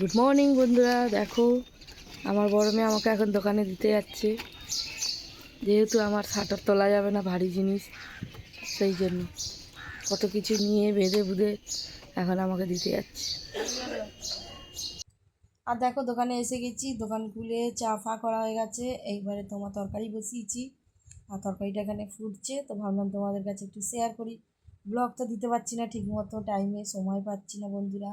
Good morning বন্ধুরা। দেখো, আমার বড় মেয়ে আমাকে এখন দোকানে দিতে যাচ্ছে। যেহেতু আমার শাটার তোলা যাবে না, ভারী জিনিস, সেই জন্য। কত কিছু নিয়ে বেঁধে বুধে এখন আমাকে দিতে যাচ্ছে। আর দেখো, দোকানে এসে গেছি। দোকান খুলে চা ফা করা হয়ে গেছে। এইবারে তোমার তরকারি বসিয়েছি। আর তরকারিটা এখানে ফুটছে, তো ভাবলাম তোমাদের কাছে একটু শেয়ার করি। ব্লগ তো দিতে পারছি না ঠিক মতো টাইমে সময় পাচ্ছি না বন্ধুরা।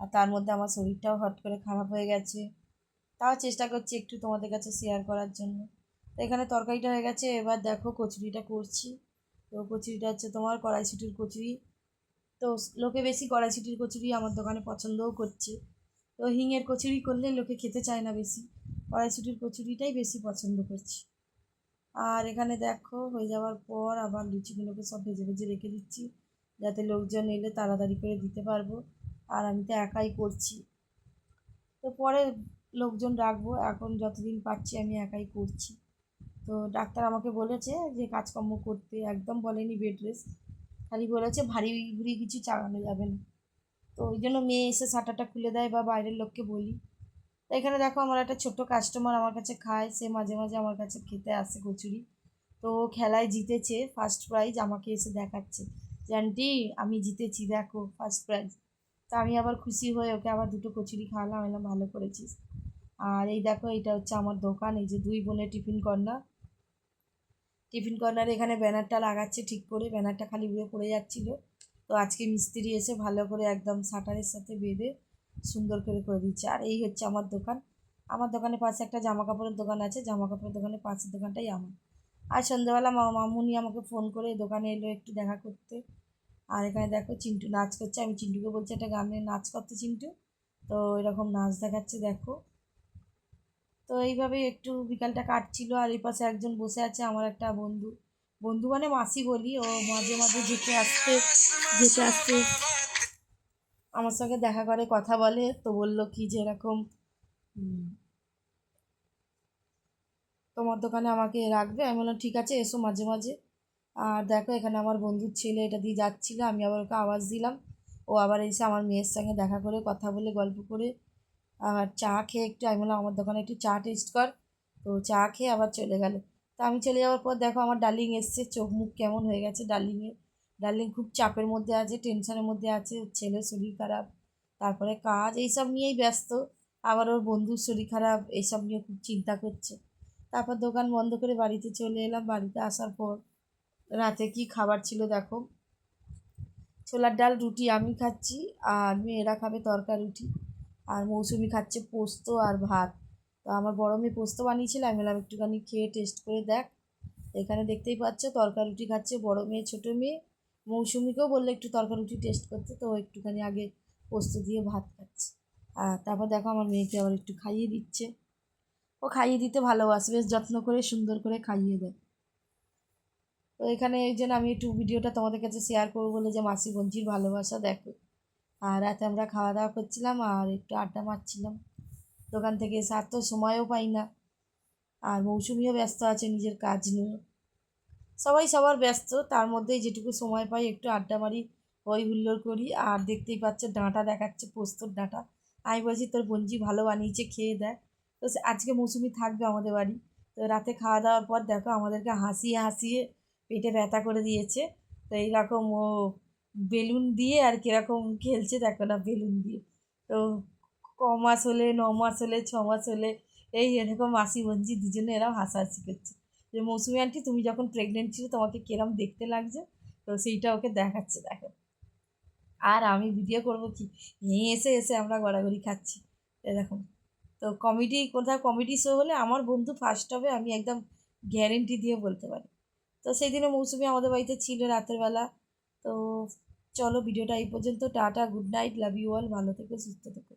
আর তার মধ্যে আমার শরীরটাও হট করে খারাপ হয়ে গেছে। তাও চেষ্টা করছি একটু তোমাদের কাছে শেয়ার করার জন্য। তো এখানে তরকারিটা হয়ে গেছে, এবার দেখো কচুরিটা করছি। তো কচুরিটা হচ্ছে তোমার কড়াইশুটির কচুরি। তো লোকে বেশি কড়াইশুটির কচুরি আমার দোকানে পছন্দও করছে। তো হিঙের কচুরি করলে লোকে খেতে চায় না বেশি। কড়াইশুটির কচুরিটাই বেশি পছন্দ করছি। আর এখানে দেখো, হয়ে যাওয়ার পর আবার লুচিগুলোকে সব ভেজে ভেজে রেখে দিচ্ছি। যাতে লোকজন এলে তাড়াতাড়ি করে দিতে পারব। আর আমি তো একাই করছি। তো পরে লোকজন রাখব এখন যতদিন পাচ্ছি আমি একাই করছি। তো ডাক্তার আমাকে বলেছে যে কাজকর্ম করতে, একদম বলেনি বেড রেস্ট খালি বলেছে ভারী ভুরি কিছু চালানো যাবে না। তো ওই জন্য মেয়ে এসে শাটারটা খুলে দেয় বা বাইরের লোককে বলি। তো এখানে দেখো আমার একটা ছোট্ট কাস্টমার আমার কাছে খায়, সে মাঝে মাঝে আমার কাছে খেতে আসে কচুরি। তো খেলায় জিতেছে ফার্স্ট প্রাইজ আমাকে এসে দেখাচ্ছে। যে আন্টি আমি জিতেছি, দেখো ফার্স্ট প্রাইজ তা আমি আবার খুশি হয়ে ওকে আবার দুটো কচুরি খাওয়ালাম এলাম ভালো করেছিস। আর এই দেখো, এটা হচ্ছে আমার দোকান, এই যে দুই বোনের টিফিন কর্নার টিফিন কর্নারে এখানে ব্যানারটা লাগাচ্ছে ঠিক করে, ব্যানারটা খালি উড়ে পড়ে যাচ্ছিল। তো আজকে মিস্ত্রি এসে ভালো করে একদম শাটারের সাথে বেঁধে সুন্দর করে করে দিচ্ছে। আর এই হচ্ছে আমার দোকান। আমার দোকানের পাশে একটা জামা কাপড়ের দোকান আছে জামা কাপড়ের দোকানের পাশের দোকানটাই আমার। আর সন্ধ্যাবেলা মামুনি আমাকে ফোন করে দোকানে এলো একটু দেখা করতে। আর এখানে দেখো চিন্টু নাচ করছে। আমি চিন্টুকে বলছি, একটা গানে নাচ করতে চিন্টু। তো এরকম নাচ দেখাচ্ছে, দেখো। তো এইভাবে একটু বিকালটা কাটছিল, আর এই পাশে একজন বসে আছে আমার একটা বন্ধু। বন্ধু মানে মাসি বলি, ও মাঝে মাঝে যেতে আসতে যেতে আসতে আমার সঙ্গে দেখা করে, কথা বলে। তো বলল কি যে এরকম তোমার দোকানে আমাকে রাখবে? আমি বললাম, ঠিক আছে, এসো মাঝে মাঝে। আর দেখো এখানে আমার বন্ধুর ছেলে এটা দিয়ে যাচ্ছিল, আমি আবার ওকে আওয়াজ দিলাম। ও আবার এসে আমার মেয়ের সঙ্গে দেখা করে, কথা বলে, গল্প করে, আর চা খেয়ে একটু, আমি বললাম, আমার দোকানে একটু চা টেস্ট কর। তো চা খেয়ে আবার চলে গেল। তা আমি চলে যাওয়ার পর দেখো আমার ডার্লিং এসছে, চোখ মুখ কেমন হয়ে গেছে ডার্লিংয়ের ডার্লিং খুব চাপের মধ্যে আছে টেনশনের মধ্যে আছে ছেলের শরীর খারাপ, তারপরে কাজ, এইসব নিয়েই ব্যস্ত। আবার ওর বন্ধুর শরীর খারাপ, এইসব নিয়ে খুব চিন্তা করছে। তারপর দোকান বন্ধ করে বাড়িতে চলে এলাম, বাড়িতে আসার পর রাতে কি খাবার ছিল দেখো। ছোলার ডাল, রুটি আমি খাচ্ছি আর মেয়েরা খাবে তরকা রুটি। আর মৌসুমি খাচ্ছে পোস্ত আর ভাত। তো আমার বড় মেয়ে পোস্ত বানিয়েছিল, আমি বললাম একটুখানি খেয়ে টেস্ট করে দেখ। এখানে দেখতেই পাচ্ছ তরকা রুটি খাচ্ছে বড় মেয়ে, ছোটো মেয়ে। মৌসুমিকেও বলল একটু তরকা রুটি টেস্ট করতে, তো একটুখানি আগে পোস্ত দিয়ে ভাত খাচ্ছে। আর তারপর দেখো আমার মেয়েকে আবার একটু খাইয়ে দিচ্ছে। ও খাইয়ে দিতে ভালোবাসে, বেশ যত্ন করে সুন্দর করে খাইয়ে দেয়। তো এখানে এই জন্য আমি একটু ভিডিওটা তোমাদের কাছে শেয়ার করব বলে যে মাসি বঞ্চির ভালোবাসা দেখো। আর রাতে আমরা খাওয়া দাওয়া করছিলাম আর একটু আড্ডা মারছিলাম। দোকান থেকে এসে আর তো সময়ও পাই না। আর মৌসুমিও ব্যস্ত আছে নিজের কাজ নিয়ে। সবাই সবার ব্যস্ত, তার মধ্যেই যেটুকু সময় পাই একটু আড্ডা মারি হই হুল্লোড় করি। আর দেখতেই পাচ্ছ ডাঁটা দেখাচ্ছে, পোস্তর ডাঁটা। আমি বলছি, তোর বঞ্জি ভালো বানিয়েছে, খেয়ে দেয় তো আজকে মৌসুমি থাকবে আমাদের বাড়ি। তো রাতে খাওয়া দাওয়ার পর দেখো আমাদেরকে হাসিয়ে হাসিয়ে পেটে ব্যথা করে দিয়েছে। তো এইরকম ও বেলুন দিয়ে আর কীরকম খেলছে দেখো না, বেলুন দিয়ে। তো ক মাস হলে ন মাস হলে ছ মাস হলে এই এরকম মাসি বঞ্জি দুজনে এরকম হাসাহাসি করছে। যে মৌসুমি আন্টি তুমি যখন প্রেগনেন্ট ছিল তোমাকে কিরম দেখতে লাগছে? তো সেইটা ওকে দেখাচ্ছে, দেখো। আর আমি ভিডিও করব কি? নিয়ে এসে এসে আমরা গড়াগড়ি খাচ্ছি। এরকম তো কমেডি কোথাও কমেডি শো হলে আমার বন্ধু ফার্স্ট হবে, আমি একদম গ্যারেন্টি দিয়ে বলতে পারি। তো সেই দিনে মৌসুমি আমাদের বাড়িতে ছিল রাতের বেলা। তো চলো ভিডিওটা এই পর্যন্ত। Tata, good night, love you all, ভালো থেকো, সুস্থ থেকো।